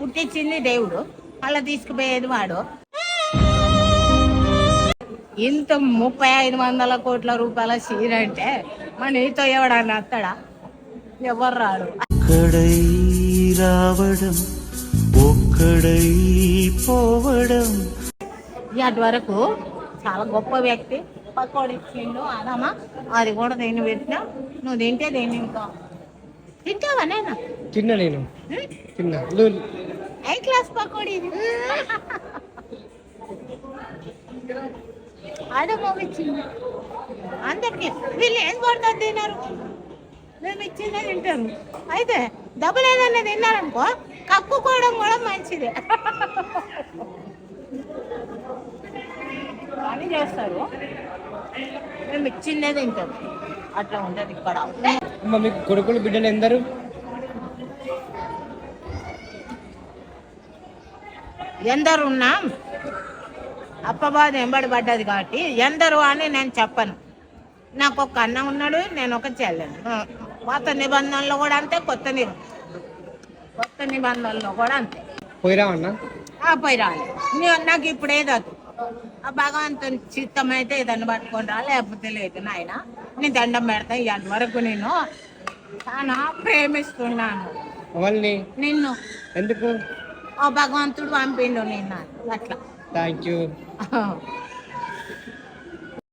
పుట్టించింది దేవుడు. అలా తీసుకుపోయేది వాడు. ఇంత ముప్పై ఐదు వందల కోట్ల రూపాయల చీర అంటే మన నీతో ఎవడన్నా అత్తడా ఎవరు రాడు? ఒక్కడై రావడం ఒక్కడై పోవడం. ఇటు వరకు చాలా గొప్ప వ్యక్తి. పకోడి ఇచ్చిండు అదమ్మా అది కూడా దీన్ని పెట్టినా? నువ్వు తింటే దీన్ని ఇంకా? తింటావా నేను తిన్నా నేను. తిన్నా. ఏ క్లాస్ పకోడీ ఇది? అదే ఇచ్చింది అందరికి. వీళ్ళు ఏం కొడతారు తిన్నారు? మేము ఇచ్చిందే తింటారు. అయితే డబ్బులు ఏదన్నా తిన్నారనుకో కక్కుకోవడం కూడా మంచిదే. పని చేస్తారు. మేము ఇచ్చిందే తింటారు. అట్లా ఉంటుంది ఇక్కడ. మీకు కొడుకులు బిడ్డలు ఎందరు? ఎందరు ఉన్నాం అప్పబాధ ఎంబడి పడ్డది కాబట్టి ఎందరు అని నేను చెప్పను. నాకు ఒక అన్న ఉన్నాడు నేను ఒక చెల్లెను. పాత నిబంధనలో కూడా అంతే కొత్త నిబ కొత్త నిబంధనలో కూడా అంతే. పోయిరా అన్న ఆ పోయి రాలి నీ- నాకు ఇప్పుడు ఏదదు ఆ భగవంతుని చిత్తం అయితే ఏదన్నా పట్టుకొని రా లేకపోతే లేదు నాయన. నేను దండం పెడతా ఇవాళ వరకు నేను చాలా ప్రేమిస్తున్నాను. నిన్ను. ఎందుకు? భగవంతుడు పంపిండు నిన్ను. అట్లా. Thank you